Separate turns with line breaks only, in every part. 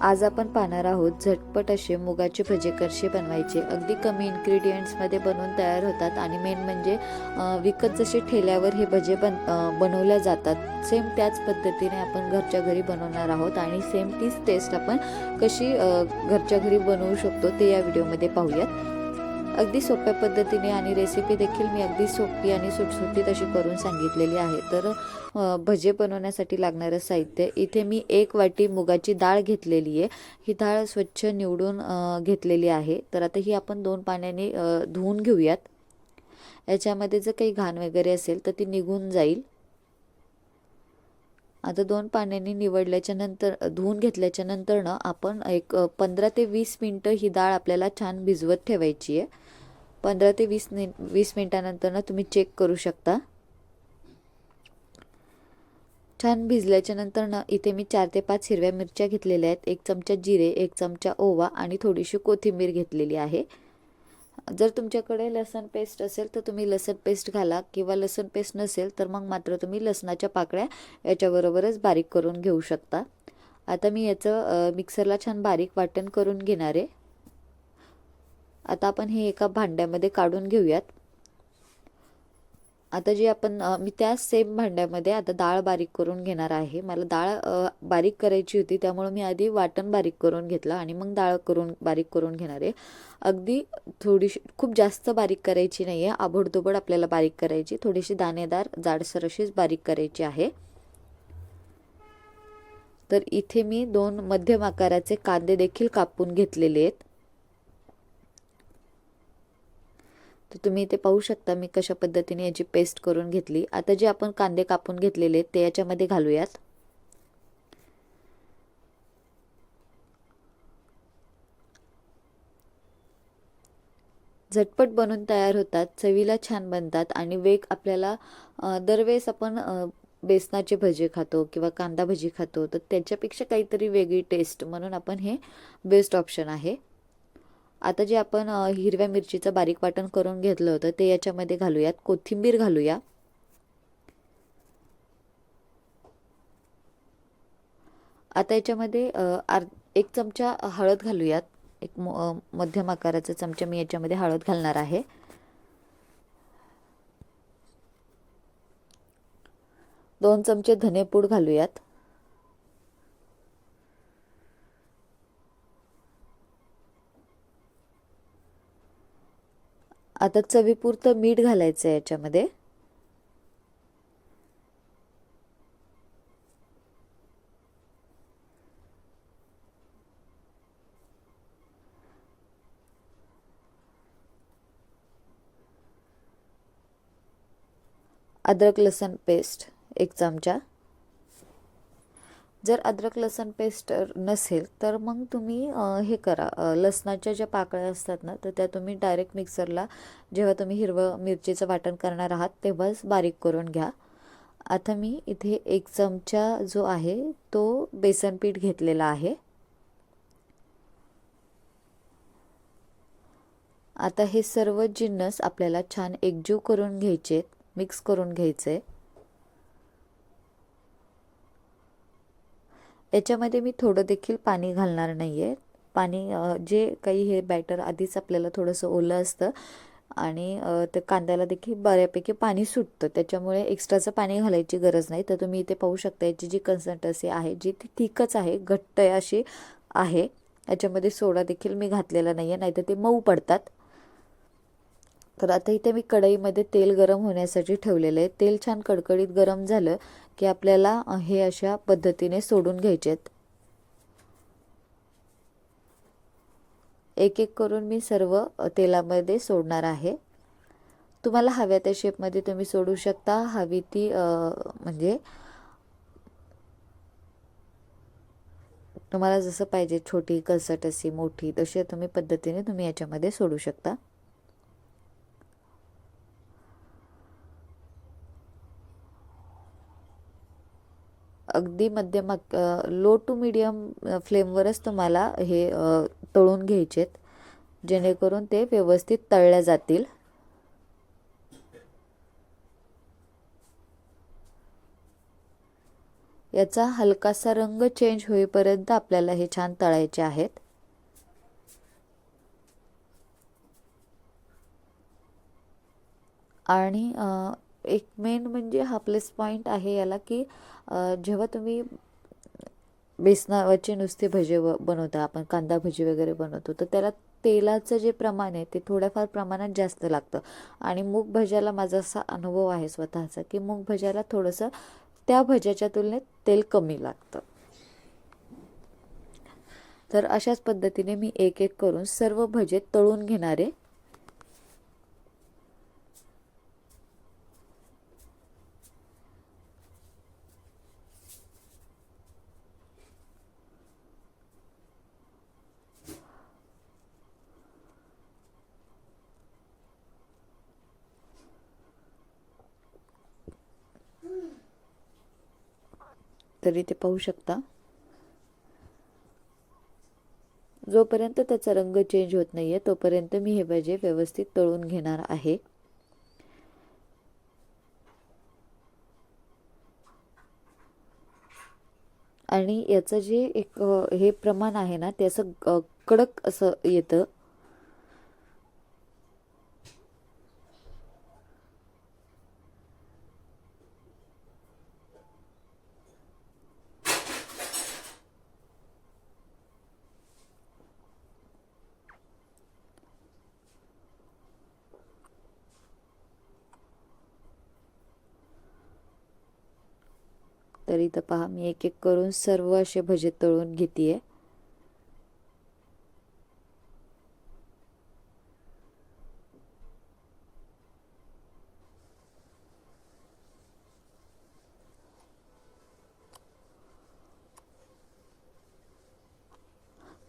आज आपण पाहणार आहोत झटपट असे मुगाचे भजे कसे बनवायचे. अगदी कमी इन्ग्रेडियंट्समध्ये बनवून तयार होतात आणि मेन म्हणजे विकत जसे ठेल्यावर हे भजे बन बनवल्या जातात. सेम त्याच पद्धतीने आपण घरच्या घरी बनवणार आहोत आणि सेम तीच टेस्ट आपण कशी घरच्या घरी बनवू शकतो ते या व्हिडिओमध्ये पाहूयात. अगदी सोप्या पद्धतीने आणि रेसिपी देखील मी अगदी सोपी आणि सुटसुटीत अशी करून सांगितलेली आहे. तर भजे बनवण्यासाठी लागणारं साहित्य. इथे मी एक वाटी मुगाची डाळ घेतलेली आहे. ही डाळ स्वच्छ निवडून घेतलेली आहे. तर आता ही आपण दोन पाण्याने धुवून घेऊयात. याच्यामध्ये जर काही घाण वगैरे असेल तर ती निघून जाईल. आता दोन पाण्याने निवडल्याच्या नंतर धुवून घेतल्याच्या नंतर ना आपण एक पंधरा ते वीस मिनटं ही डाळ आपल्याला छान भिजवत ठेवायची आहे. पंधरा ते वीस वीस मिनटानंतर ना तुम्ही चेक करू शकता. छान भिजल्याच्या नंतर ना इथे मी चार ते पाच हिरव्या मिरच्या घेतलेल्या आहेत. एक चमचा जिरे एक चमचा ओवा आणि थोडीशी कोथिंबीर घेतलेली आहे. जर तुमच्याकडे लसण पेस्ट असेल तर तुम्ही लसण पेस्ट घाला. किंवा लसण पेस्ट नसेल तर मग मात्र तुम्ही लसणाच्या पाकळ्या याच्याबरोबरच बारीक करून घेऊ शकता. आता मी याचं मिक्सरला छान बारीक वाटण करून घेणार आहे. आता आपण हे एका भांड्यामध्ये काढून घेऊयात. आता जे आपण मी त्या सेम भांड्यामध्ये आता डाळ बारीक करून घेणार आहे. मला डाळ बारीक करायची होती त्यामुळे मी आधी वाटण बारीक करून घेतलं आणि मग डाळ करून बारीक करून घेणार आहे. अगदी थोडीशी खूप जास्त बारीक करायची नाही आहे आबडतोबड आपल्याला बारीक करायची. थोडीशी दाणेदार जाडसर अशीच बारीक करायची आहे. तर इथे मी दोन मध्यम आकाराचे कांदे देखील कापून घेतलेले आहेत. तर तुम्ही इथे पाहू शकता मी कशा पद्धतीने याची पेस्ट करून घेतली. आता जे आपण कांदे कापून घेतलेले ते याच्यामध्ये घालूयात. झटपट बनून तयार होतात चवीला छान बनतात आणि वेग आपल्याला दरवेळेस आपण बेसनाचे भजे खातो किंवा कांदा भजी खातो तर त्याच्यापेक्षा काहीतरी वेगळी टेस्ट म्हणून आपण हे बेस्ट ऑप्शन आहे. आता जे आपण हिरव्या मिरचीचं बारीक वाटण करून घेतलं होतं ते याच्यामध्ये घालूयात. कोथिंबीर घालूया. आता याच्यामध्ये आर एक चमचा हळद घालूयात. एक मध्यम आकाराचा चमचा मी याच्यामध्ये हळद घालणार आहे. दोन चमचे धनेपूड घालूयात. आता चवीपुरतं मीठ घालायचं आहे याच्यामध्ये. अद्रक लसण पेस्ट एक चमचा. जर अद्रक लसण पेस्ट नसेल तर मग तुम्ही हे करा. लसणाच्या ज्या पाकळ्या असतात ना तर त्या तुम्ही डायरेक्ट मिक्सरला जेव्हा तुम्ही हिरवं मिरचीचं वाटण करणार आहात तेव्हाच बारीक करून घ्या. आता मी इथे एक चमचा जो आहे तो बेसन पीठ घेतलेला आहे. आता हे सर्व जिन्नस आपल्याला छान एकजीव करून घ्यायचे मिक्स करून घ्यायचे याच्यामध्ये मी थोडं देखील पाणी घालणार नाही आहे पाणी जे काही हे बॅटर आधीच आपल्याला थोडंसं ओलं असतं आणि ते त्या कांद्याला देखील बऱ्यापैकी पाणी सुटतं. त्याच्यामुळे एक्स्ट्राचं पाणी घालायची गरज नाही. तर तुम्ही इथे पाहू शकता याची जी कन्सिस्टन्सी आहे जी ती ठीकच आहे घट्ट आहे अशी आहे. याच्यामध्ये सोडा देखील मी घातलेला नाही आहे नाहीतर ते मऊ पडतात. तर आता इथे मी कढईमध्ये तेल गरम होण्यासाठी ठेवलेलं आहे. तेल छान कडकडीत गरम झालं की आपल्याला हे अशा पद्धतीने सोडून घ्यायचे आहेत एक एक करून मी सर्व तेलामध्ये सोडणार आहे. तुम्हाला हव्या त्या शेपमध्ये तुम्ही सोडू शकता. हवी ती म्हणजे तुम्हाला जसं पाहिजे छोटी कसट अशी मोठी तशी तुम्ही पद्धतीने तुम्ही याच्यामध्ये सोडू शकता. अगदी मध्यम लो टू मिडियम फ्लेमवरच तुम्हाला हे तळून घ्यायचेत. जेणेकरून ते व्यवस्थित तळल्या जातील. याचा हलकासा रंग चेंज होईपर्यंत आपल्याला हे छान तळायचे आहेत. आणि एक मेन म्हणजे हा प्लस पॉईंट आहे याला की जेव्हा तुम्ही बेसनावरचे नुसते भजे व बनवता आपण कांदा भजी वगैरे बनवतो तर त्याला तेलाचं जे प्रमाण आहे ते थोड्याफार प्रमाणात जास्त लागतं. आणि मूग भज्याला माझा असा अनुभव आहे स्वतःचा की मूग भज्याला थोडंसं त्या भज्याच्या तुलनेत तेल कमी लागतं. तर अशाच पद्धतीने मी एक एक करून सर्व भजे तळून घेणारे तरी ते पाहू शकता. जोपर्यंत त्याचा रंग चेंज होत नाही आहे तोपर्यंत मी हे भजे व्यवस्थित तळून घेणार आहे. आणि याचं जे एक हे प्रमाण आहे ना ते असं कडक असं येतं. तर इथं पहा मी एक एक करून सर्व असे भजे तळून घेते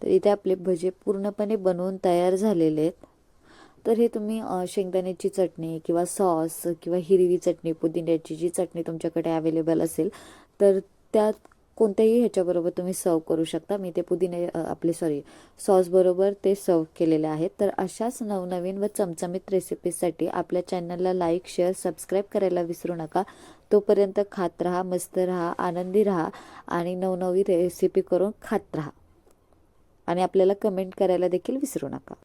तर इथे आपले भजे पूर्णपणे बनवून तयार झालेले आहेत. तर हे तुम्ही शेंगदाण्याची चटणी किंवा सॉस किंवा हिरवी चटणी पुदिन्याची जी चटणी तुमच्याकडे अवेलेबल असेल तर त्यात कोणत्याही ह्याच्याबरोबर तुम्ही सर्व करू शकता. मी ते पुदिने आपले सॉरी सॉसबरोबर ते सर्व केलेले आहेत. तर अशाच नवनवीन व चमचमीत रेसिपीजसाठी आपल्या चॅनलला लाईक शेअर सबस्क्राईब करायला विसरू नका. तोपर्यंत खात राहा मस्त राहा आनंदी राहा आणि नवनवी रेसिपी करून खात राहा. आणि आपल्याला कमेंट करायला देखील विसरू नका.